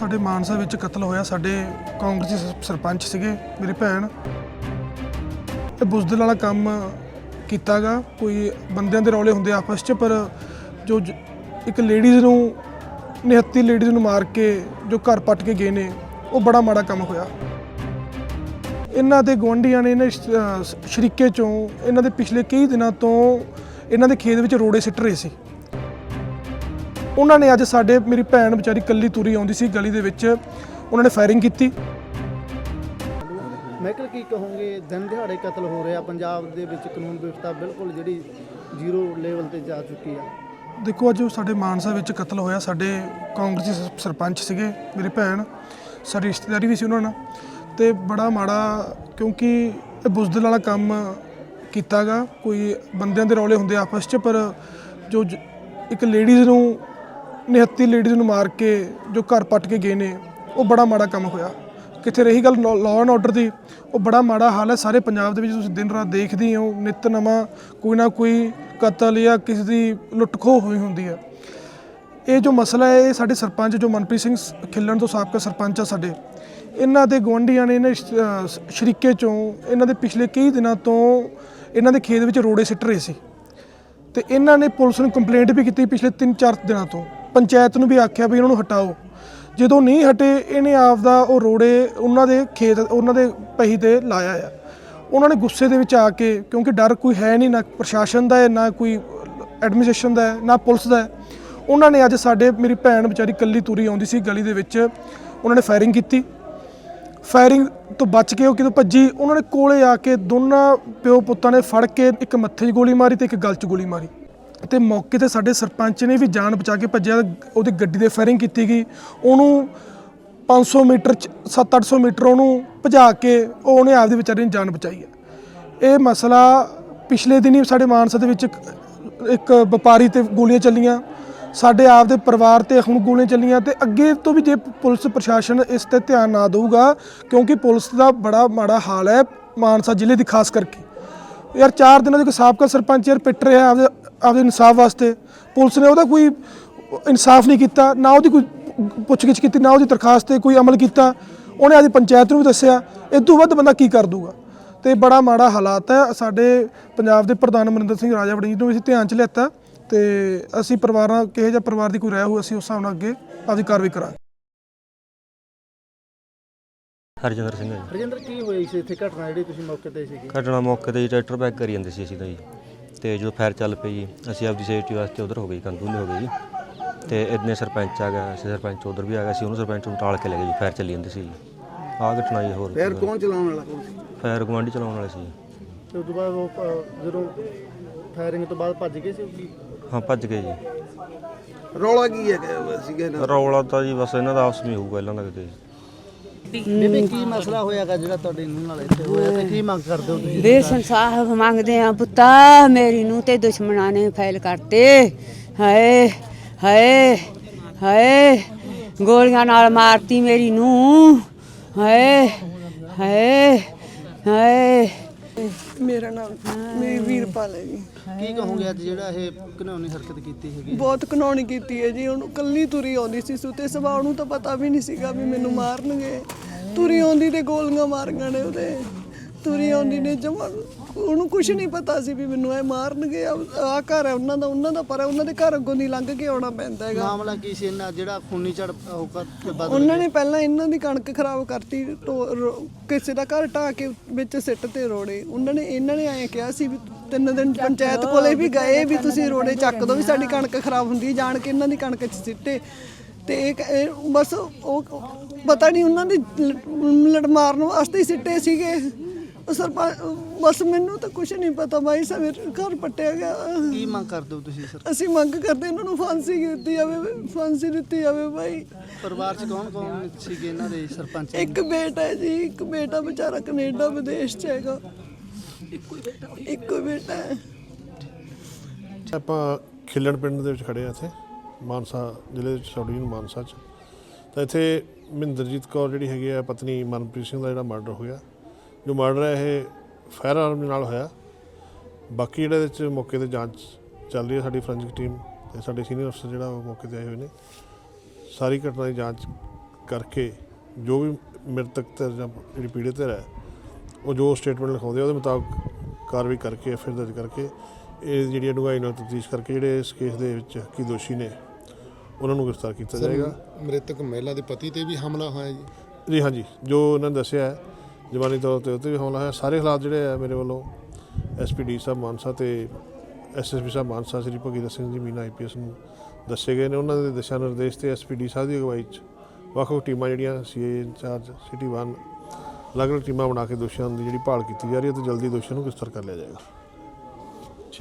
ਸਾਡੇ ਮਾਨਸਾ ਵਿੱਚ ਕਤਲ ਹੋਇਆ ਸਾਡੇ ਕਾਂਗਰਸੀ ਸਰਪੰਚ ਸੀਗੇ, ਮੇਰੀ ਭੈਣ। ਇਹ ਬੁਜ਼ਦਿਲ ਵਾਲਾ ਕੰਮ ਕੀਤਾਗਾ। ਕੋਈ ਬੰਦਿਆਂ ਦੇ ਰੌਲੇ ਹੁੰਦੇ ਆਪਸ 'ਚ, ਪਰ ਜੋ ਜ- ਇੱਕ ਲੇਡੀਜ਼ ਨੂੰ, ਨਿਹੱਤੀ ਲੇਡੀਜ਼ ਨੂੰ ਮਾਰ ਕੇ ਜੋ ਘਰ ਪੱਟ ਕੇ ਗਏ ਨੇ, ਉਹ ਬੜਾ ਮਾੜਾ ਕੰਮ ਹੋਇਆ। ਇਹਨਾਂ ਦੇ ਗੁਆਂਢੀਆਂ ਨੇ ਇਹਨਾਂ ਸ਼- ਅਹ ਸ਼ਰੀਕੇ ਚੋਂ, ਇਹਨਾਂ ਦੇ ਪਿਛਲੇ ਕਈ ਦਿਨਾਂ ਤੋਂ ਇਹਨਾਂ ਦੇ ਖੇਤ ਵਿੱਚ ਰੋੜੇ ਸਿੱਟ ਰਹੇ ਸੀ। ਉਹਨਾਂ ਨੇ ਅੱਜ ਸਾਡੇ ਮੇਰੀ ਭੈਣ ਵਿਚਾਰੀ ਕੱਲੀ ਤੁਰੀ ਆਉਂਦੀ ਸੀ ਗਲੀ ਦੇ ਵਿੱਚ ਉਹਨਾਂ ਨੇ ਫਾਇਰਿੰਗ ਕੀਤੀ। ਮੈਕਲ ਕੀ ਕਹੋਗੇ? ਦਿਨ ਦਿਹਾੜੇ ਕਤਲ ਹੋ ਰਿਹਾ ਪੰਜਾਬ ਦੇ ਵਿੱਚ ਕਾਨੂੰਨ ਵਿਵਸਥਾ ਬਿਲਕੁਲ ਜਿਹੜੀ ਜ਼ੀਰੋ ਲੈਵਲ ਤੇ ਜਾ ਚੁੱਕੀ ਆ। ਦੇਖੋ ਅੱਜ ਸਾਡੇ ਮਾਨਸਾ ਵਿੱਚ ਕਤਲ ਹੋਇਆ ਸਾਡੇ ਕਾਂਗਰਸੀ ਸ- ਸਰਪੰਚ ਸੀਗੇ ਮੇਰੀ ਭੈਣ ਸਾਡੀ ਰਿਸ਼ਤੇਦਾਰੀ ਵੀ ਸੀ ਉਹਨਾਂ ਨਾਲ। ਤੇ ਬੜਾ ਮਾੜਾ ਕਿਉਂਕਿ ਇਹ ਬੁਜ਼ਦਿਲ ਵਾਲਾ ਕੰਮ ਕੀਤਾਗਾ ਕੋਈ ਬੰਦਿਆਂ ਦੇ ਰੌਲੇ ਹੁੰਦੇ ਆਪਸ 'ਚ ਪਰ ਜੋ ਜ- ਇੱਕ ਲੇਡੀਜ਼ ਨੂੰ ਨਿਹੱਤੀ ਲੇਡੀਜ਼ ਨੂੰ ਮਾਰ ਕੇ ਜੋ ਘਰ ਪੱਟ ਕੇ ਗਏ ਨੇ, ਉਹ ਬੜਾ ਮਾੜਾ ਕੰਮ ਹੋਇਆ। ਕਿੱਥੇ ਰਹੀ ਗੱਲ ਲਾਅ ਐਂਡ ਆਰਡਰ ਦੀ, ਉਹ ਬੜਾ ਮਾੜਾ ਹਾਲ ਹੈ। ਸਾਰੇ ਪੰਜਾਬ ਦੇ ਵਿੱਚ ਤੁਸੀਂ ਦਿਨ ਰਾਤ ਦੇਖਦੇ ਹੋ, ਨਿਤ ਨਵਾਂ ਕੋਈ ਨਾ ਕੋਈ ਕਤਲ ਜਾਂ ਕਿਸੇ ਦੀ ਲੁੱਟ ਖੋਹ ਹੋਈ ਹੁੰਦੀ ਹੈ। ਇਹ ਜੋ ਮਸਲਾ ਹੈ, ਇਹ ਸਾਡੇ ਸਰਪੰਚ ਜੋ ਮਨਪ੍ਰੀਤ ਸਿੰਘ ਸ- ਖਿੱਲਣ ਤੋਂ ਸਾਬਕਾ ਸਰਪੰਚ ਆ ਸਾਡੇ, ਇਹਨਾਂ ਦੇ ਗੁਆਂਢੀਆਂ ਨੇ ਇਹਨਾਂ ਸ਼ਰੀਕੇ ਚੋਂ ਇਹਨਾਂ ਦੇ ਪਿਛਲੇ ਕਈ ਦਿਨਾਂ ਤੋਂ ਇਹਨਾਂ ਦੇ ਖੇਤ ਵਿੱਚ ਰੋੜੇ ਸਿੱਟ ਰਹੇ ਸੀ। ਤੇ ਇਹਨਾਂ ਨੇ ਪੁਲਿਸ ਨੂੰ ਕੰਪਲੇਂਟ ਵੀ ਕੀਤੀ ਪਿਛਲੇ 3-4 ਦਿਨਾਂ ਤੋਂ। ਪੰਚਾਇਤ ਨੂੰ ਵੀ ਆਖਿਆ ਵੀ ਇਹਨਾਂ ਨੂੰ ਹਟਾਓ। ਜਦੋਂ ਨਹੀਂ ਹਟੇ, ਇਹਨੇ ਆਪ ਦਾ ਉਹ ਰੋੜੇ ਉਹਨਾਂ ਦੇ ਖੇਤ, ਉਹਨਾਂ ਦੇ ਪਹੀ ਤੇ ਲਾਇਆ ਆ। ਉਹਨਾਂ ਨੇ ਗੁੱਸੇ ਦੇ ਵਿੱਚ ਆ ਕੇ, ਕਿਉਂਕਿ ਡਰ ਕੋਈ ਹੈ ਨਹੀਂ, ਨਾ ਪ੍ਰਸ਼ਾਸਨ ਦਾ ਹੈ, ਨਾ ਕੋਈ ਐਡਮਿਨਿਸਟ੍ਰੇਸ਼ਨ ਦਾ ਹੈ, ਨਾ ਪੁਲਿਸ ਦਾ ਹੈ। ਉਹਨਾਂ ਨੇ ਅੱਜ ਸਾਡੇ, ਮੇਰੀ ਭੈਣ ਵਿਚਾਰੀ ਕੱਲੀ ਤੁਰੀ ਆਉਂਦੀ ਸੀ ਗਲੀ ਦੇ ਵਿੱਚ। ਉਹਨਾਂ ਨੇ ਫਾਇਰਿੰਗ ਕੀਤੀ। ਫਾਇਰਿੰਗ ਤੋਂ ਬਚ ਕੇ ਉਹ ਕਿਦੋਂ ਭੱਜੀ। ਉਹਨਾਂ ਨੇ ਕੋਲੇ ਆ ਕੇ ਦੋਨਾਂ ਪਿਓ ਪੁੱਤਾਂ ਨੇ ਫੜ ਕੇ ਇੱਕ ਮੱਥੇ 'ਚ ਗੋਲੀ ਮਾਰੀ ਤੇ ਇੱਕ ਗਲ 'ਚ ਗੋਲੀ ਮਾਰੀ। ਤੇ ਮੌਕੇ ਤੇ ਸਾਡੇ ਸਰਪੰਚ ਨੇ ਵੀ ਜਾਨ ਬਚਾ ਕੇ ਭੱਜਿਆ, ਉਹਦੀ ਗੱਡੀ ਦੇ ਫਾਇਰਿੰਗ ਕੀਤੀ ਗਈ। ਉਹਨੂੰ 500 ਮੀਟਰ 'ਚ 7-800 ਮੀਟਰ ਉਹਨੂੰ ਭਜਾ ਕੇ ਉਹ ਉਹਨੇ ਆਪਦੀ ਵਿਚਾਰੀ ਨੇ ਜਾਨ ਬਚਾਈ ਹੈ। ਇਹ ਮਸਲਾ ਪਿਛਲੇ ਦਿਨੀ ਸਾਡੇ ਮਾਨਸਾ ਦੇ ਵਿੱਚ ਇੱਕ- ਇੱਕ ਵਪਾਰੀ ਤੇ ਗੋਲੀਆਂ ਚੱਲੀਆਂ। ਸਾਡੇ ਆਪ ਦੇ ਪਰਿਵਾਰ ਤੇ ਹੁਣ ਗੋਲੀਆਂ ਚੱਲੀਆਂ ਤੇ ਅੱਗੇ ਤੋਂ ਵੀ ਜੇ ਪੁਲਿਸ ਪ੍ਰਸ਼ਾਸਨ ਇਸ ਤੇ ਧਿਆਨ ਨਾ ਦੇਊਗਾ, ਕਿਉਂਕਿ ਪੁਲਿਸ ਦਾ ਬੜਾ ਮਾੜਾ ਹਾਲ ਹੈ ਮਾਨਸਾ ਜ਼ਿਲ੍ਹੇ ਦੀ ਖਾਸ ਕਰਕੇ। ਯਾਰ ਚਾਰ ਦਿਨਾਂ ਦੇ ਸਾਬਕਾ ਸਰਪੰਚ ਯਾਰ ਪਿੱਟ ਰਿਹਾ ਆਪਦੇ ਆਪਦੇ ਇਨਸਾਫ ਵਾਸਤੇ। ਪੁਲਿਸ ਨੇ ਉਹਦਾ ਕੋਈ ਇਨਸਾਫ ਨਹੀਂ ਕੀਤਾ, ਨਾ ਉਹਦੀ ਕੋਈ ਪੁੱਛਗਿੱਛ ਕੀਤੀ, ਨਾ ਉਹਦੀ ਦਰਖਾਸਤ ਤੇ ਕੋਈ ਅਮਲ ਕੀਤਾ। ਉਹਨੇ ਆਪਦੀ ਪੰਚਾਇਤ ਨੂੰ ਵੀ ਦੱਸਿਆ, ਇਸ ਤੋਂ ਵੱਧ ਬੰਦਾ ਕੀ ਕਰ ਦੂਗਾ? ਤੇ ਬੜਾ ਮਾੜਾ ਹਾਲਾਤ ਹੈ। ਸਾਡੇ ਪੰਜਾਬ ਦੇ ਪ੍ਰਧਾਨ ਅਮਰਿੰਦਰ ਸਿੰਘ ਰਾਜਾ ਵੜਿੰਗ ਨੂੰ ਅਸੀਂ ਧਿਆਨ ਚ ਲਿਆਤਾ ਤੇ ਅਸੀਂ ਪਰਿਵਾਰਾਂ, ਕਿਹੇ ਜਿਹਾ ਪਰਿਵਾਰ ਦੀ ਕੋਈ ਰਹਿ ਹੋ ਅਸੀਂ ਉਸ ਹਿਸਾਬ ਨਾਲ ਅੱਗੇ ਆਪਦੀ ਕਾਰਵਾਈ ਕਰਾਂਗੇ। ਹਰਜਿੰਦਰ ਸਿੰਘ ਹੈ ਜੀ। ਰਜਿੰਦਰ ਕੀ ਹੋਈ ਸੀ ਇੱਥੇ ਘਟਨਾ ਜਿਹੜੀ ਤੁਸੀਂ ਮੌਕੇ ਤੇ ਸੀਗੇ? ਘਟਨਾ ਮੌਕੇ ਤੇ ਜੀ ਟਰੈਕਟਰ ਬੈਕ ਕਰੀ ਜਾਂਦੇ ਸੀ ਅਸੀਂ ਤਾਂ ਜੀ। ਤੇ ਜਦੋਂ ਫਾਇਰ ਚੱਲ ਪਈ ਜੀ ਅਸੀਂ ਆਪਦੀ ਸੇਫਟੀ ਵਾਸਤੇ ਉਧਰ ਹੋ ਗਏ ਕੰਦੂਲੇ ਹੋ ਗਏ ਜੀ। ਤੇ ਇੰਨੇ ਸਰਪੰਚ ਆ ਗਿਆ ਅਸੀਂ ਸਰਪੰਚ ਉਧਰ ਵੀ ਆ ਗਿਆ ਸੀ ਉਹਨੂੰ ਸਰਪੰਚ ਨੂੰ ਟਾਲ ਕੇ ਲੈ ਗਏ ਜੀ ਫਾਇਰ ਚੱਲੀ ਜਾਂਦੀ ਸੀ ਜੀ। ਆਹ ਘਟਨਾ ਜੀ ਹੋਰ। ਫੇਰ ਕੌਣ ਚਲਾਉਣ ਵਾਲਾ ਕੌਣ ਸੀ? ਫਾਇਰ ਗਵਾਂਢੀ ਚਲਾਉਣ ਵਾਲੇ ਸੀ ਜੀ। ਤੇ ਉਸ ਤੋਂ ਬਾਅਦ ਉਹ ਅ, ਜਦੋਂ ਫਾਇਰਿੰਗ ਤੋਂ ਬਾਅਦ ਭੱਜ ਗਏ ਸੀ ਉਹ ਕੀ ਹਾਂ ਭੱਜ ਗਏ ਜੀ। ਰੌਲਾ ਕੀ ਹੈ ਸੀਗਾ ਇਹਨਾਂ ਰੌਲਾ ਤਾਂ ਜੀ ਬਸ ਇਹਨਾਂ ਦਾ ਆਪਸ ਵਿੱਚ ਹੋਊਗਾ ਇਹਨਾਂ ਦਾ ਕਿਤੇ। ਬੇਬੇ, ਕੀ ਮਸਲਾ ਹੋਇਆਗਾ ਜਿਹੜਾ ਤੁਹਾਡੇ ਨੂੰਹ ਨਾਲ ਇੱਥੇ ਹੋਇਆ ਤੇ ਕੀ ਮੰਗ ਕਰਦੇ ਹੋ ਤੁਸੀਂ? ਵੇ ਸੰਸਾਰ ਮੰਗਦੇ ਆ ਪੁੱਤਾ, ਮੇਰੀ ਨੂੰ ਤੇ ਦੁਸ਼ਮਣਾਂ ਨੇ ਫੈਲ ਕਰਤੇ। ਹਾਏ ਹਾਏ ਹਾਏ, ਗੋਲੀਆਂ ਨਾਲ ਮਾਰਤੀ ਮੇਰੀ ਨੂੰ ਹਾਏ ਹਾਏ ਹਾਏ। ਮੇਰਾ ਨਾਮ ਮੇਰੀ ਵੀਰਪਾਲ ਹੈ ਜੀ। ਕੀ ਕਹੋਗੇ ਅੱਜ ਜਿਹੜਾ ਇਹ ਘਿਨੌਣੀ ਹਰਕਤ ਕੀਤੀ ਹੈਗੀ? ਬਹੁਤ ਘਨੌਣੀ ਕੀਤੀ ਹੈ ਜੀ। ਉਹਨੂੰ ਕੱਲੀ ਤੁਰੀ ਆਉਂਦੀ ਸੀ ਸੁਤੇ ਸੁਭਾਅ ਨੂੰ ਤਾਂ ਪਤਾ ਵੀ ਨਹੀਂ ਸੀਗਾ ਵੀ ਮੈਨੂੰ ਮਾਰਨਗੇ। ਤੁਰੀ ਆਉਂਦੀ ਤੇ ਗੋਲੀਆਂ ਮਾਰੀਆਂ ਨੇ ਉਹਦੇ। ਤੁਰੀ ਆਉਂਦੀ ਨੇ ਜਮਾ ਉਹਨੂੰ ਕੁਝ ਨਹੀਂ ਪਤਾ ਸੀ ਵੀ ਮੈਨੂੰ ਇਹ ਮਾਰਨਗੇ ਆ ਘਰ ਹੈ ਉਹਨਾਂ ਦਾ ਉਹਨਾਂ ਦਾ ਪਰ ਉਹਨਾਂ ਦੇ ਘਰ ਅੱਗੋਂ ਦੀ ਲੰਘ ਕੇ ਆਉਣਾ ਪੈਂਦਾ ਹੈਗਾ। ਮਾਮਲਾ ਕੀ ਸੀ ਇਹਨਾਂ ਜਿਹੜਾ ਖੂਨੀ ਝੜ ਉਹ ਬਦਲ ਉਹਨਾਂ ਨੇ ਪਹਿਲਾਂ ਇਹਨਾਂ ਦੀ ਕਣਕ ਖਰਾਬ ਕਰਤੀ ਰੋ- ਕਿਸੇ ਦਾ ਘਰ ਢਾਹ ਕੇ ਵਿੱਚ ਸਿੱਟ ਤੇ ਰੋੜੇ। ਉਹਨਾਂ ਨੇ ਇਹਨਾਂ ਨੇ ਐਂ ਕਿਹਾ ਸੀ ਵੀ ਤਿੰਨ ਦਿਨ ਪੰਚਾਇਤ ਕੋਲੇ ਵੀ ਗਏ ਵੀ ਤੁਸੀਂ ਰੋੜੇ ਚੱਕ ਦੋ ਵੀ ਸਾਡੀ ਕਣਕ ਖਰਾਬ ਹੁੰਦੀ ਹੈ, ਜਾਣ ਕੇ ਇਹਨਾਂ ਦੀ ਕਣਕ 'ਚ ਸਿੱਟੇ। ਤੇ ਇਹ ਕ- ਇਹ ਬਸ ਉਹ ਪਤਾ ਨਹੀਂ ਉਹਨਾਂ ਦੀ ਲ- ਲੜ ਮਾਰਨ ਵਾਸਤੇ ਹੀ ਸਿੱਟੇ ਸੀਗੇ। ਸਰਪੰਚ ਬਸ ਮੈਨੂੰ ਤਾਂ ਕੁਝ ਨਹੀਂ ਪਤਾ ਬਾਈ ਸਵੇਰ ਘਰ ਪੱਟਿਆ ਗਿਆ। ਕੀ ਮੰਗ ਕਰਦੇ ਹੋ ਤੁਸੀਂ ਸਰ? ਅਸੀਂ ਮੰਗ ਕਰਦੇ ਇਹਨਾਂ ਨੂੰ ਫਾਂਸੀ ਦਿੱਤੀ ਜਾਵੇ ਫਾਂਸੀ ਦਿੱਤੀ ਜਾਵੇ ਬਾਈ। ਪਰਿਵਾਰ ਚ ਕੌਣ ਕੌਣ ਸੀਗੇ ਇਹਨਾਂ ਦੇ ਸਰਪੰਚ? ਇੱਕ ਬੇਟਾ ਹੈ ਜੀ ਇੱਕ ਬੇਟਾ ਵਿਚਾਰਾ ਕੈਨੇਡਾ ਵਿਦੇਸ਼ ਚ ਹੈਗਾ। ਇੱਕੋ ਬੇਟਾ ਇੱਕੋ ਬੇਟਾ ਹੈ। ਆਪਾਂ ਖਿੱਲਣ ਪਿੰਡ ਦੇ ਵਿੱਚ ਖੜੇ ਆ ਇੱਥੇ ਮਾਨਸਾ ਜ਼ਿਲ੍ਹੇ ਵਿੱਚ ਸਬ ਡਿਵੀਜ਼ਨ ਮਾਨਸਾ ਚ। ਤਾਂ ਇੱਥੇ ਮਹਿੰਦਰਜੀਤ ਕੌਰ ਜਿਹੜੀ ਹੈਗੀ ਆ ਪਤਨੀ ਮਨਪ੍ਰੀਤ ਸਿੰਘ ਦਾ ਜਿਹੜਾ ਮਰਡਰ ਹੋਇਆ ਜੋ ਮਰਡਰ ਹੈ ਇਹ ਫਾਇਰ ਆਰਮ ਦੇ ਨਾਲ ਹੋਇਆ। ਬਾਕੀ ਜਿਹੜਾ ਇਹਦੇ ਵਿੱਚ ਮੌਕੇ ਤੇ ਜਾਂਚ ਚੱਲ ਰਹੀ ਹੈ ਸਾਡੀ ਫੋਰੈਂਸਿਕ ਟੀਮ ਤੇ ਸਾਡੇ ਸੀਨੀਅਰ ਅਫਸਰ ਜਿਹੜਾ ਉਹ ਮੌਕੇ ਤੇ ਆਏ ਹੋਏ ਨੇ। ਸਾਰੀ ਘਟਨਾ ਦੀ ਜਾਂਚ ਕਰਕੇ ਜੋ ਵੀ ਮ੍ਰਿਤਕ ਧਿਰ ਜਾਂ ਜਿਹੜੀ ਪੀੜਤ ਹੈ ਉਹ ਜੋ ਸਟੇਟਮੈਂਟ ਲਿਖਾਉਂਦੇ ਉਹਦੇ ਮੁਤਾਬਕ ਕਾਰਵਾਈ ਕਰਕੇ ਫਿਰ ਦਰਜ ਕਰਕੇ ਇਹ ਜਿਹੜੀ ਡੂੰਘਾਈ ਨਾਲ ਤਫਤੀਸ਼ ਕਰਕੇ ਜਿਹੜੇ ਇਸ ਕੇਸ ਦੇ ਵਿੱਚ ਕੀ ਦੋਸ਼ੀ ਨੇ ਉਹਨਾਂ ਨੂੰ ਗ੍ਰਿਫਤਾਰ ਕੀਤਾ ਜਾਏਗਾ। ਮ੍ਰਿਤਕ ਮਹਿਲਾ ਦੇ ਪਤੀ ਤੇ ਵੀ ਹਮਲਾ ਹੋਇਆ ਜੀ? ਜੀ ਹਾਂਜੀ। ਜੋ ਉਹਨਾਂ ਨੇ ਦੱਸਿਆ ਹੈ ਜਵਾਨੀ ਤੌਰ ਤੇ ਉੱਤੇ ਵੀ ਹਮਲਾ ਹੋਇਆ। ਸਾਰੇ ਹਾਲਾਤ ਜਿਹੜੇ ਆ ਮੇਰੇ ਵੱਲੋਂ ਐਸਪੀਡੀ ਸਾਹਿਬ ਮਾਨਸਾ ਤੇ ਐਸਐਸਪੀ ਸਾਹਿਬ ਮਾਨਸਾ ਸ੍ਰੀ ਭਗੀਰਥ ਸਿੰਘ ਜੀ ਮੀਨਾ ਆਈਪੀਐਸ ਨੂੰ ਦੱਸੇ ਗਏ ਨੇ। ਉਹਨਾਂ ਦੇ ਦਿਸ਼ਾ ਨਿਰਦੇਸ਼ ਤੇ ਐਸਪੀਡੀ ਸਾਹਿਬ ਦੀ ਅਗਵਾਈ 'ਚ ਵੱਖ ਵੱਖ ਟੀਮਾਂ ਜਿਹੜੀਆਂ ਸੀਏ ਇੰਚਾਰਜ ਸਿਟੀ 1 ਅਲੱਗ ਅਲੱਗ ਟੀਮਾਂ ਬਣਾ ਕੇ ਦੋਸ਼ੀਆਂ ਦੀ ਜਿਹੜੀ ਭਾਲ ਕੀਤੀ ਜਾ ਰਹੀ ਹੈ, ਤੇ ਜਲਦੀ ਦੋਸ਼ੀਆਂ ਨੂੰ ਗ੍ਰਿਫਤਾਰ ਕਰ ਲਿਆ ਜਾਏਗਾ।